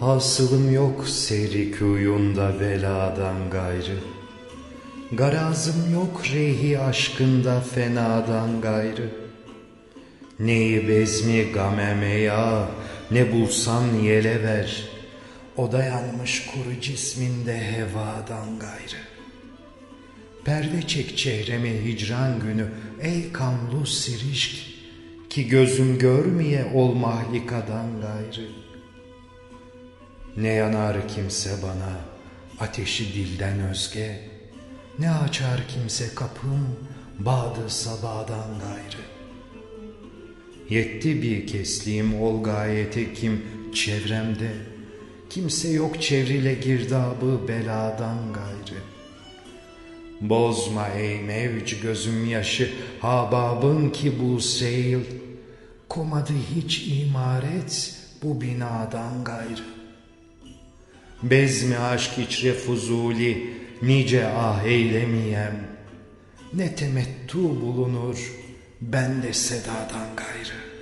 Hasılım yok seyri kuyunda beladan gayrı. Garazım yok rehi aşkında fenadan gayrı. Neyi bezmi gameme ya, ne bulsan yele ver. O dayanmış kuru cisminde hevadan gayrı. Perde çek çehreme hicran günü ey kanlu sirişk ki gözüm görmeye ol mahlikadan gayrı. Ne yanar kimse bana ateşi dilden özge, ne açar kimse kapım badı sabadan gayrı. Yetti bir kesliğim ol gayete kim çevremde, kimse yok çevrile girdabı beladan gayrı. Bozma ey mevc gözüm yaşı hababın ki bu seyil Komadı hiç imaret bu binadan gayrı Bezmi aşk içre fuzuli nice ah eylemeyem Ne temettu bulunur bende sedadan gayrı